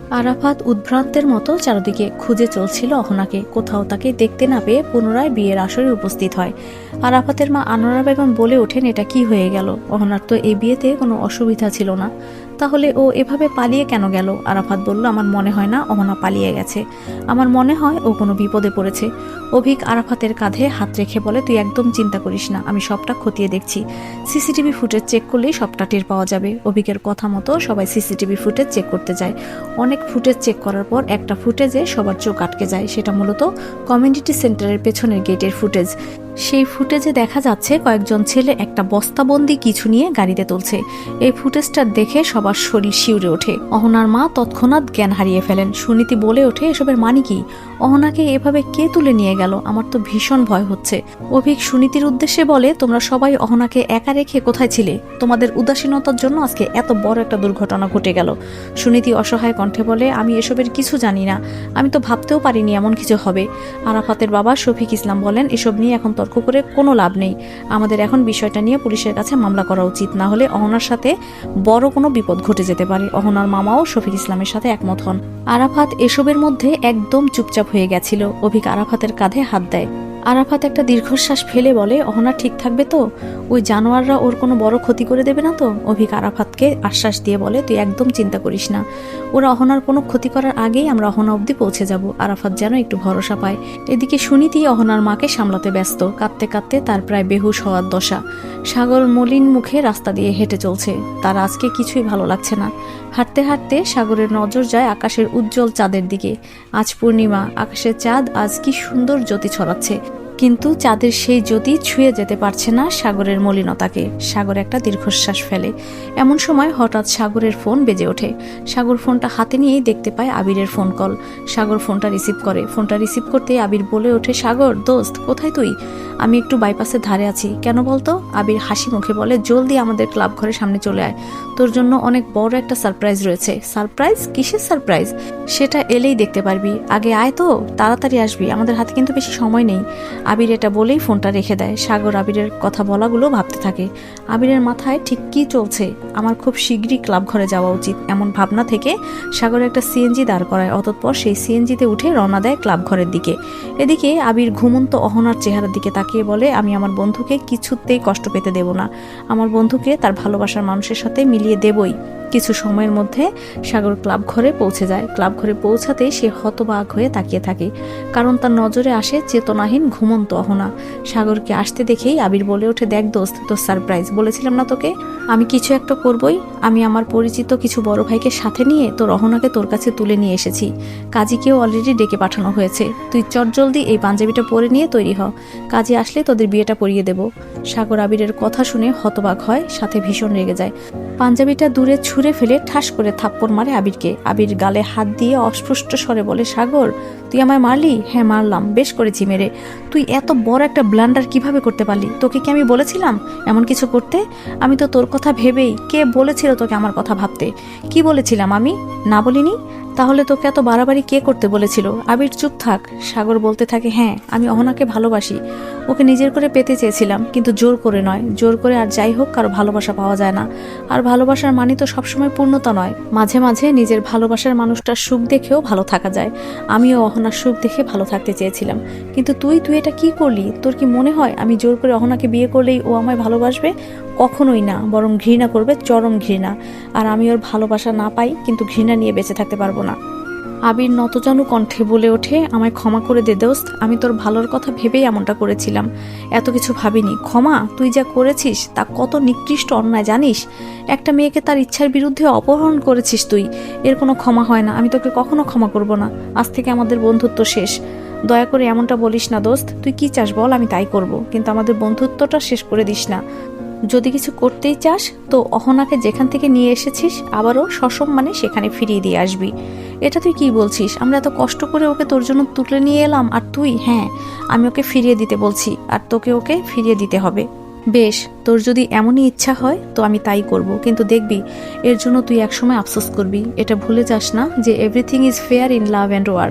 আরাফাত উদ্ভ্রান্তের মতো চারদিকে খুঁজে চলছিল অহনাকে। কোথাও তাকে দেখতে না পেয়ে পুনরায় বিয়ের আসরে উপস্থিত হয়। আরাফাতের মা আনোয়ারা বেগম বলে ওঠেন, এটা কি হয়ে গেল? অহনার তো এই বিয়েতে কোনো অসুবিধা ছিল না। তাহলে ও এভাবে পালিয়ে কেন গেল? আরাফাত বলল, আমার মনে হয় না অহনা পালিয়ে গেছে। আমার মনে হয় ও কোনো বিপদে পড়েছে। অভিক আরাফাতের কাঁধে হাত রেখে বলে, তুই একদম চিন্তা করিস না, আমি সবটা খতিয়ে দেখছি। সিসিটিভি ফুটেজ চেক করলেই সবটা টের পাওয়া যাবে। অভিকের কথা মতো সবাই সিসিটিভি ফুটেজ চেক করতে যায়। অনেক ফুটেজ চেক করার পর একটা ফুটেজে সবার চোখ আটকে যায়। সেটা মূলত কমিউনিটি সেন্টারের পেছনের গেটের ফুটেজ। সেই ফুটেজে দেখা যাচ্ছে কয়েকজন ছেলে একটা বস্তাবন্দি কিছু নিয়ে গাড়িতে তুলছে। এই ফুটেজটা দেখে সবার শরীর শিউরে ওঠে। অহনার মা তৎক্ষণাৎ জ্ঞান হারিয়ে ফেলেন। সুনীতি বলে ওঠে, এসবের মানে কি? অহনাকে এভাবে কে তুলে নিয়ে গেল? আমার তো ভীষণ ভয় হচ্ছে। অভিক সুনীতির উদ্দেশ্যে বলে, তোমরা সবাই অহনাকে একা রেখে কোথায় ছিলে? তোমাদের উদাসীনতার জন্য আজকে এত বড় একটা দুর্ঘটনা ঘটে গেল। সুনীতি অসহায় কণ্ঠে বলে, আমি এসবের কিছু জানি না। আমি তো ভাবতেও পারিনি এমন কিছু হবে। আরাফাতের বাবা শফিক ইসলাম বলেন, এসব নিয়ে এখন তর্ক করে কোনো লাভ নেই। আমাদের এখন বিষয়টা নিয়ে পুলিশের কাছে মামলা করা উচিত, না হলে অহনার সাথে বড় কোনো বিপদ ঘটে যেতে পারে। অহনার মামাও শফিক ইসলামের সাথে একমত হন। আরাফাত এসবের মধ্যে একদম চুপচাপ হয়ে গেছিল। অভিক আরাফাতের কাঁধে হাত দেয়। আরাফাত একটা দীর্ঘশ্বাস ফেলে বলে, অহনা, ঠিক থাকবে তো? ওই জানোয়াররা ওর কোনো বড় ক্ষতি করে দেবে না তো? অভিক আরাফাতকে আশ্বাস দিয়ে বলে, তুই একদম চিন্তা করিস না। ওরা অহনার কোনো ক্ষতি করার আগেই আমরা অহনা অবধি পৌঁছে যাব। আরাফাত যেন একটু ভরসা পায়। এদিকে সুনীতি অহনার মাকে সামলাতে ব্যস্ত। কাঁদতে কাঁদতে তার প্রায় বেহুশ হওয়ার দশা। সাগর মলিন মুখে রাস্তা দিয়ে হেঁটে চলছে। তার আজকে কিছুই ভালো লাগছে না। হাঁটতে হাঁটতে সাগরের নজর যায় আকাশের উজ্জ্বল চাঁদের দিকে। আজ পূর্ণিমা। আকাশের চাঁদ আজ কি সুন্দর জ্যোতি ছড়াচ্ছে। কিন্তু চাঁদের সেই জ্যোতি ছুঁয়ে যেতে পারছে না সাগরের মলিনতাকে। সাগর একটা দীর্ঘশ্বাস ফেলে। এমন সময় হঠাৎ সাগরের ফোন বেজে ওঠে। সাগর ফোনটা হাতে নিয়েই দেখতে পায় আবিরের ফোন কল। সাগর ফোনটা রিসিভ করে। ফোনটা রিসিভ করতে আবির বলে ওঠে, সাগর, দোস্ত, কোথায় তুই? আমি একটু বাইপাসের ধারে আছি। কেন বলতো? আবির হাসি মুখে বলে, জলদি আমাদের ক্লাব ঘরের সামনে চলে আয়। তোর জন্য অনেক বড় একটা সারপ্রাইজ রয়েছে। সারপ্রাইজ? কিসের সারপ্রাইজ? সেটা এলেই দেখতে পারবি। আগে আয় তো, তাড়াতাড়ি আসবি। আমাদের হাতে কিন্তু বেশি সময় নেই। আবির এটা বলেই ফোনটা রেখে দেয়। সাগর আবিরের কথা বলাগুলো ভাবতে থাকে। আবিরের মাথায় ঠিক কি চলছে? আমার খুব শীঘ্রই ক্লাব ঘরে যাওয়া উচিত, এমন ভাবনা থেকে সাগর একটা সিএনজি দাঁড় করায়। অতঃপর সেই সিএনজিতে উঠে রওনা দেয় ক্লাব ঘরের দিকে। এদিকে আবির ঘুমন্ত অহনার চেহারার দিকে তাকিয়ে বলে, আমি আমার বন্ধুকে কিছুতেই কষ্ট পেতে দেব না। আমার বন্ধুকে তার ভালোবাসার মানুষের সাথে মিলিয়ে দেবই। কিছু সময়ের মধ্যে সাগর ক্লাব ঘরে পৌঁছে যায়। ক্লাব ঘরে পৌঁছাতেই সে হতবাক হয়ে তাকিয়ে থাকে। কারণ তার নজরে আসে চেতনাহীন ঘুমন্ত অহনা। সাগরকে আসতে দেখেই আবির বলে ওঠে, দেখ দোস্ত, তোর সারপ্রাইজ বলেছিলাম না তোকে? আমি কিছু একটা করবই। আমি আমার পরিচিত কিছু বড় ভাইকে সাথে নিয়ে তোর অহনাকে তোর কাছে তুলে নিয়ে এসেছি। কাজীকেও অলরেডি ডেকে পাঠানো হয়েছে। তুই চটজলদি এই পাঞ্জাবিটা পরে নিয়ে তৈরি হ। কাজে আসলে তোদের বিয়েটা পরিয়ে দেব। সাগর আবিরের কথা শুনে হতবাক হয়, সাথে ভীষণ রেগে যায়। পাঞ্জাবিটা দূরে ছুঁড়ে ফেলে ঠাস করে থাপ্পড় মারে আবিরকে। আবির গালে হাত দিয়ে অস্পষ্ট স্বরে বলে, সাগর তুই আমায় মারলি? হ্যাঁ মারলাম। বেশ করেছি মেরে। তুই এত বড় একটা ব্লান্ডার কীভাবে করতে পারলি? তোকে কি আমি বলেছিলাম এমন কিছু করতে? আমি তো তোর কথা ভেবেই কে বলেছিল তোকে আমার কথা ভাবতে? কি বলেছিলাম আমি? না বলিনি? তাহলে তোকে এত বাড়াবাড়ি কে করতে বলেছিল? আবির চুপ থাক। সাগর বলতে থাকে হ্যাঁ আমি অহনাকে ভালোবাসি। ওকে নিজের করে পেতে চেয়েছিলাম, কিন্তু জোর করে নয়। জোর করে আর যাই হোক, কারও ভালোবাসা পাওয়া যায় না। আর ভালোবাসার মানে তো সবসময় পূর্ণতা নয়। মাঝে মাঝে নিজের ভালোবাসার মানুষটার সুখ দেখেও ভালো থাকা যায়। আমিও অহনার সুখ দেখে ভালো থাকতে চেয়েছিলাম। কিন্তু তুই তুই এটা কি করলি? তোর কি মনে হয় আমি জোর করে অহনাকে বিয়ে করলেই ও আমায় ভালোবাসবে? কখনোই না, বরং ঘৃণা করবে চরম ঘৃণা। আর আমি ওর ভালোবাসা না পাই, কিন্তু ঘৃণা নিয়ে বেঁচে থাকতে পারব না। আবির নতজানু কণ্ঠে বলে ওঠে, আমায় ক্ষমা করে দে দোস্ত, আমি তোর ভালোর কথা ভেবেই এমনটা করেছিলাম। এত কিছু ভাবিনি। ক্ষমা? তুই যা করেছিস, তা কত নিকৃষ্ট অন্যায় জানিস? একটা মেয়েকে তার ইচ্ছার বিরুদ্ধে অপহরণ করেছিস তুই। এর কোনো ক্ষমা হয় না। আমি তোকে কখনো ক্ষমা করব না। আজ থেকে আমাদের বন্ধুত্ব শেষ। দয়া করে এমনটা বলিস না দোস্ত। তুই কি চাস বল, আমি তাই করব। কিন্তু আমাদের বন্ধুত্বটা শেষ করে দিস না। যদি কিছু করতেই চাস, তো অহনাকে যেখান থেকে নিয়ে এসেছিস, আবারও সসম্মানে সেখানে ফিরিয়ে দিয়ে আসবি। এটা তুই কি বলছিস? আমরা এত কষ্ট করে ওকে তোর জন্য তুলে নিয়ে এলাম, আর তুই? হ্যাঁ আমি ওকে ফিরিয়ে দিতে বলছি, আর তোকে ওকে ফিরিয়ে দিতে হবে। বেশ, তোর যদি এমনই ইচ্ছা হয়, তো আমি তাই করব। কিন্তু দেখবি, এর জন্য তুই একসময় আফসোস করবি। এটা ভুলে যাস না যে everything is fair in love and war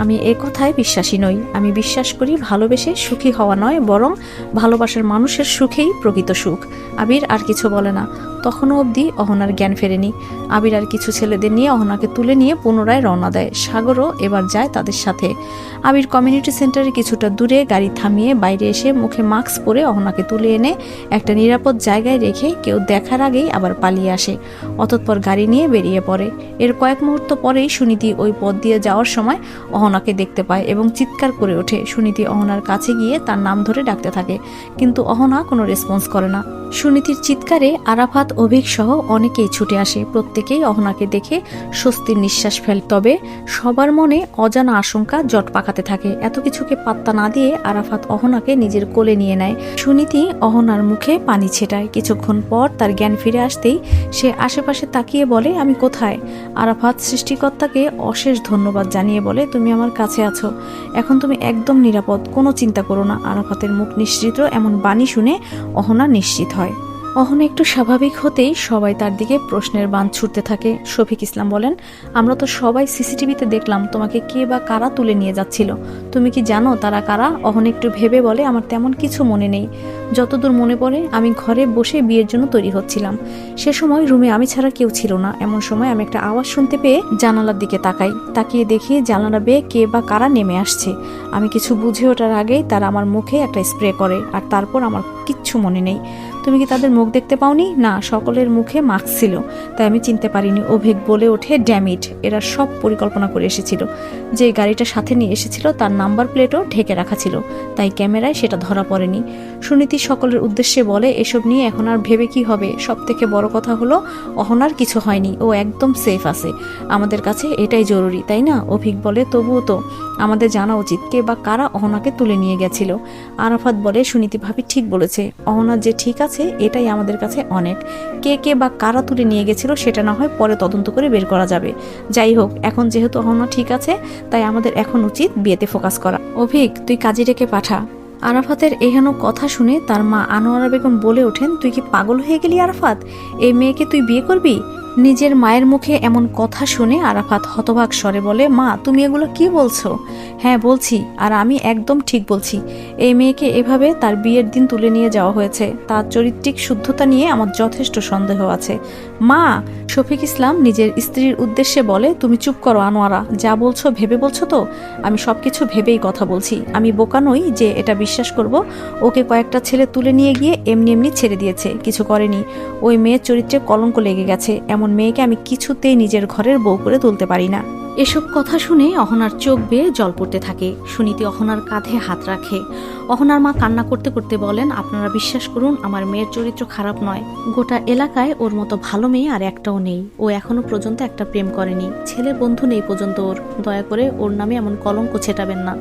আমি এ কথায় বিশ্বাসী নই। আমি বিশ্বাস করি ভালোবেসে সুখী হওয়া নয়, বরং ভালোবাসার মানুষের সুখেই প্রকৃত সুখ। আবির আর কিছু বলে না। তখনও অবধি অহনার জ্ঞান ফেরেনি। আবির আর কিছু ছেলেদের নিয়ে অহনাকে তুলে নিয়ে পুনরায় রওনা দেয়। সাগরও এবার যায় তাদের সাথে। আবির কমিউনিটি সেন্টারে কিছুটা দূরে গাড়ি থামিয়ে বাইরে এসে মুখে মাস্ক পরে অহনাকে তুলে এনে একটা নিরাপদ জায়গায় রেখে কেউ দেখার আগেই আবার পালিয়ে আসে। অতঃপর গাড়ি নিয়ে বেরিয়ে পড়ে। এর কয়েক মুহূর্ত পরেই সুনীতি ওই পথ দিয়ে যাওয়ার সময় অহনাকে দেখতে পায় এবং চিৎকার করে ওঠে। সুনীতি অহনার কাছে গিয়ে তার নাম ধরে ডাকতে থাকে, কিন্তু অহনা কোনো রেসপন্স করে না। সুনীতির চিৎকারে আরাফাত অভিক সহ অনেকেই ছুটে আসে। প্রত্যেকেই অহনাকে দেখে স্বস্তির নিঃশ্বাস ফেল। তবে সবার মনে অজানা আশঙ্কা জট পাকাতে থাকে। এত কিছুকে পাত্তা না দিয়ে আরাফাত অহনাকে নিজের কোলে নিয়ে নেয়। সুনীতি অহনার মুখে পানি ছেটায়। কিছুক্ষণ পর তার জ্ঞান ফিরে আসতেই সে আশেপাশে তাকিয়ে বলে, আমি কোথায়? আরাফাত সৃষ্টিকর্তাকে অশেষ ধন্যবাদ জানিয়ে বলে, তুমি আমার কাছে আছো। এখন তুমি একদম নিরাপদ। কোনো চিন্তা করো না। আরাফাতের মুখ নিশ্চিত এমন বাণী শুনে অহনা নিশ্চিত হয়। অহনা একটু স্বাভাবিক হতেই সবাই তার দিকে প্রশ্নের বান ছুটতে থাকে। শফিক ইসলাম বলেন, আমরা তো সবাই সিসিটিভিতে দেখলাম তোমাকে কে বা কারা তুলে নিয়ে যাচ্ছিল। তুমি কি জানো তারা কারা? অহন একটু ভেবে বলে, আমার তেমন কিছু মনে নেই। যতদূর মনে পড়ে, আমি ঘরে বসে বিয়ের জন্য তৈরি হচ্ছিলাম। সে সময় রুমে আমি ছাড়া কেউ ছিল না। এমন সময় আমি একটা আওয়াজ শুনতে পেয়ে জানালার দিকে তাকাই। তাকিয়ে দেখি জানালা বেয়ে কে বা কারা নেমে আসছে। আমি কিছু বুঝে ওঠার আগেই তারা আমার মুখে একটা স্প্রে করে, আর তারপর আমার কিচ্ছু মনে নেই। তুমি কি তাদের মুখ দেখতে পাওনি? না, সকলের মুখে মাস্ক ছিল। তাই আমি চিনতে পারিনি, অভিক বলে ওঠে ড্যামিট এরা সব পরিকল্পনা করে এসেছিল। যে গাড়িটা সাথে নিয়ে এসেছিল, তার নাম্বার প্লেটও ঢেকে রাখা ছিল। তাই ক্যামেরায় সেটা ধরা পড়েনি। সুনীতি সকলের উদ্দেশ্যে বলে, এসব নিয়ে এখন আর ভেবে কি হবে? সব থেকে বড় কথা হলো অহনার কিছু হয়নি। ও একদম সেফ আছে। আমাদের কাছে এটাই জরুরি, তাই না? অভিক বলে, তবুও তো, আমাদের জানা উচিত কে বা কারা অহনাকে তুলে নিয়ে গেছিল। আরাফাত বলে, সুনীতি ভাবি ঠিক বলেছে। অহনা যে ঠিক আছে এটাই আমাদের কাছে অনেক। কে কে বা কারা তুলে নিয়ে গেছিল সেটা না হয় পরে তদন্ত করে বের করা যাবে। যাই হোক, এখন যেহেতু অহনা ঠিক আছে, তাই আমাদের এখন উচিত বিয়েতে ফোকাস করা। অভিক, তুই কাজী ডেকে পাঠা। আরাফাতের এহেন কথা শুনে তার মা আনোয়ারা বেগম বলে ওঠেন, তুই কি পাগল হয়ে গেলি আরাফাত? এই মেয়েকে তুই বিয়ে করবি? নিজের মায়ের মুখে এমন কথা শুনে আরাফাত হতবাক স্বরে বলে, মা, তুমি এগুলো কি বলছো? হ্যাঁ বলছি, আর আমি একদম ঠিক বলছি। এই মেয়েকে এভাবে তার বিয়ের দিন তুলে নিয়ে যাওয়া হয়েছে। তার চরিত্রিক শুদ্ধতা নিয়ে আমার যথেষ্ট সন্দেহ আছে। মা, শফিক ইসলাম নিজের স্ত্রীর উদ্দেশ্যে বলে, তুমি চুপ করো আনোয়ারা, যা বলছো ভেবে বলছো তো? আমি সব কিছু ভেবেই কথা বলছি। আমি বোকা নই যে এটা বিশ্বাস করব। ওকে কয়েকটা ছেলে তুলে নিয়ে গিয়ে এমনি এমনি ছেড়ে দিয়েছে। কিছু করেনি। ওই মেয়ের চরিত্রে কলঙ্ক লেগে গেছে। এমন মেয়েকে আমি কিছুতেই নিজের ঘরের বউ করে তুলতে পারি না। এসব কথা শুনে অহনার চোখ বেয়ে জল পড়তে থাকে। সুনীতি অহনার কাঁধে হাত রাখে। অহনার মা কান্না করতে করতে বলেন, আপনারা বিশ্বাস করুন, আমার মেয়ের চরিত্র খারাপ নয়। গোটা এলাকায় ওর মতো ভালো মেয়ে আর একটাও নেই। ও এখনও পর্যন্ত একটা প্রেম করেনি। ছেলে বন্ধু নেই পর্যন্ত ওর। দয়া করে ওর নামে এমন কলঙ্ক ছেটাবেন না।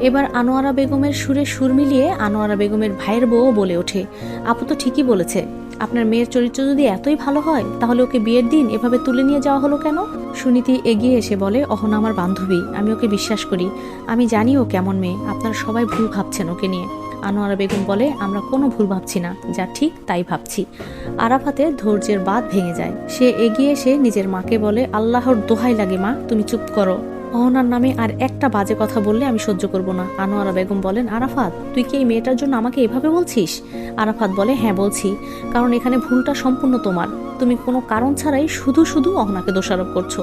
এবার আনোয়ারা বেগমের সুরে সুর মিলিয়ে আনোয়ারা বেগমের ভাইয়ের বউও বলে ওঠে। আপু তো ঠিকই বলেছে আপনার মেয়ের চরিত্র যদি এতই ভালো হয়, তাহলে ওকে বিয়ের দিন এভাবে তুলে নিয়ে যাওয়া হলো কেন? সুনীতি এগিয়ে এসে বলে, অহনা আমার বান্ধবী, আমি ওকে বিশ্বাস করি। আমি জানি ও কেমন মেয়ে। আপনারা সবাই ভুল ভাবছেন ওকে নিয়ে। আনোয়ারা বেগম বলে, আমরা কোনো ভুল ভাবছি না। যা ঠিক, তাই ভাবছি। আরাফাতে ধৈর্যের বাঁধ ভেঙে যায়। সে এগিয়ে এসে নিজের মাকে বলে, আল্লাহর দোহাই লাগে মা, তুমি চুপ করো। অহনার নামে আর একটা বাজে কথা বললে আমি সহ্য করব না। আনোয়ারা বেগম বলেন, আরাফাত, তুই কি এই মেয়েটার জন্য আমাকে এভাবে বলছিস? আরাফাত বলে হ্যাঁ বলছি, কারণ এখানে ভুলটা সম্পূর্ণ তোমার। তুমি কোনো কারণ ছাড়াই শুধু শুধু অহনাকে দোষারোপ করছ।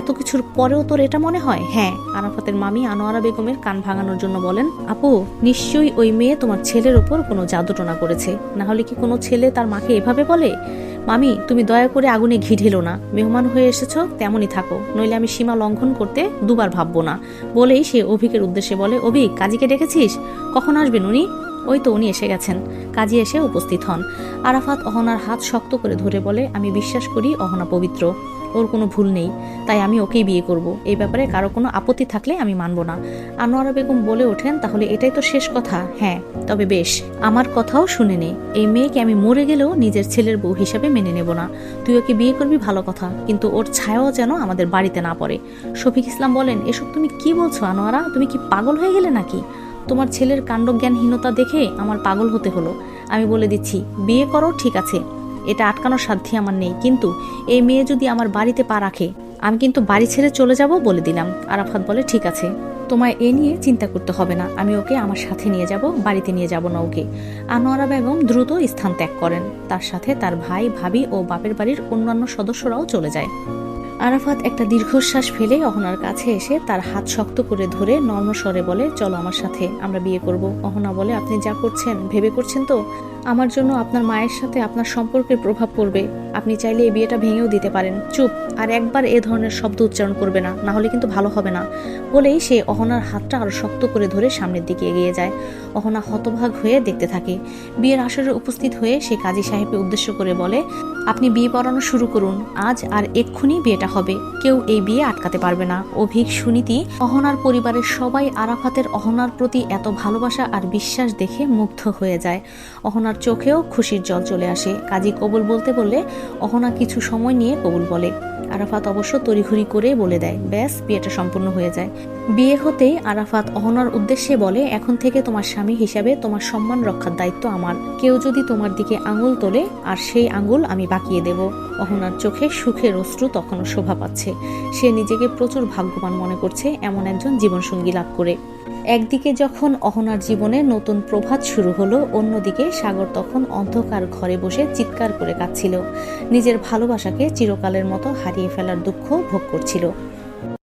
এত কিছুর পরেও তোর এটা মনে হয়? হ্যাঁ আরাফাতের মামি আনোয়ারা বেগমের কান ভাঙানোর জন্য বলেন, আপু, নিশ্চয়ই ওই মেয়ে তোমার ছেলের ওপর কোনো জাদুটনা করেছে। না হলে কি কোনো ছেলে তার মাকে এভাবে বলে? মামি, তুমি দয়া করে আগুনে ঘি ঢেলো না। মেহমান হয়ে এসেছ, তেমনই থাকো। নইলে আমি সীমা লঙ্ঘন করতে দুবার ভাববো না। বলেই সে অভিকের উদ্দেশ্যে বলে অভিক কাজীকে ডেকেছিস? কখন আসবেন উনি? ওই তো উনি এসে গেছেন। কাজী এসে উপস্থিত হন। আরাফাত অহনার হাত শক্ত করে ধরে বলে, আমি বিশ্বাস করি অহনা পবিত্র। ওর কোনো ভুল নেই, তাই আমি ওকেই বিয়ে করব। এই ব্যাপারে কারও কোনো আপত্তি থাকলে আমি মানব না। আনোয়ারা বেগম বলে ওঠেন, তাহলে এটাই তো শেষ কথা। হ্যাঁ তবে বেশ, আমার কথাও শুনে নে। এই মেয়েকে আমি মরে গেলেও নিজের ছেলের বউ হিসাবে মেনে নেব না। তুই ওকে বিয়ে করবি ভালো কথা, কিন্তু ওর ছায়াও যেন আমাদের বাড়িতে না পড়ে। শফিক ইসলাম বলেন, এসব তুমি কি বলছো আনোয়ারা? তুমি কি পাগল হয়ে গেলে নাকি? তোমার ছেলের কাণ্ডজ্ঞানহীনতা দেখে আমার পাগল হতে হলো। আমি বলে দিচ্ছি, বিয়ে করো, ঠিক আছে। এটা আটকানোর সাধ্যই আমার নেই। কিন্তু এই মেয়ে যদি আমার বাড়িতে পা রাখে, আমি কিন্তু বাড়ি ছেড়ে চলে যাব বলে দিলাম। আরাফাত বলে, ঠিক আছে। তোমায় এ নিয়ে চিন্তা করতে হবে না। আমি ওকে আমার সাথে নিয়ে যাব, বাড়িতে নিয়ে যাব না ওকে। আনোয়ারা বেগম দ্রুত স্থান ত্যাগ করেন। তার সাথে তার ভাই, ভাবি ও বাপের বাড়ির অন্যান্য সদস্যরাও চলে যায়। আরাফাত একটা দীর্ঘশ্বাস ফেলে অহনার কাছে এসে তার হাত শক্ত করে ধরে নর্ম স্বরে বলে, চলো আমার সাথে, আমরা বিয়ে করব। অহনা বলে, আপনি যা করছেন, ভেবে করছেন তো? আমার জন্য আপনার মায়ের সাথে আপনার সম্পর্কের প্রভাব পড়বে। আপনি চাইলে এই বিয়েটা ভেঙেও দিতে পারেন। চুপ, আর একবার এ ধরনের শব্দ উচ্চারণ করবে না না হলে কিন্তু ভালো হবে না। বলেই সে অহনার হাতটা আরও শক্ত করে ধরে সামনের দিকে এগিয়ে যায়। অহনা হতভাগ হয়ে দেখতে থাকে। বিয়ের আসরে উপস্থিত হয়ে সে কাজী সাহেবকে উদ্দেশ্য করে বলে, আপনি বিয়ে পড়ানো শুরু করুন। আজ আর এক্ষুনি বিয়েটা হবে। কেউ এই বিয়ে আটকাতে পারবে না। অভিক, সুনীতি, অহনার পরিবারের সবাই আরাফাতের অহনার প্রতি এত ভালোবাসা আর বিশ্বাস দেখে মুগ্ধ হয়ে যায়। অহনার চোখেও খুশির জল চলে আসে। কাজী কবুল বলতে বললে, অহনা কিছু সময় নিয়ে কবুল বলে। আরাফাত অবশ্য তড়িঘড়ি করে বলে দেয়, ব্যাস, বিয়েটা সম্পূর্ণ হয়ে যায়। বিয়ে হতেই আরাফাত অহনার উদ্দেশ্যে বলে, এখন থেকে তোমার স্বামী হিসাবে তোমার সম্মান রক্ষার দায়িত্ব আমার। কেউ যদি তোমার দিকে আঙুল তোলে, আর সেই আঙুল আমি বাকিয়ে দেব। অহনার চোখে সুখের অশ্রু তখনও শোভা পাচ্ছে। সে নিজেকে প্রচুর ভাগ্যবান মনে করছে এমন একজন জীবনসঙ্গী লাভ করে। একদিকে যখন অহনার জীবনে নতুন প্রভাত শুরু হলো, অন্যদিকে সাগর তখন অন্ধকার ঘরে বসে চিৎকার করে কাঁদছিল। নিজের ভালোবাসাকে চিরকালের মতো হারিয়ে ফেলার দুঃখ ভোগ করছিল।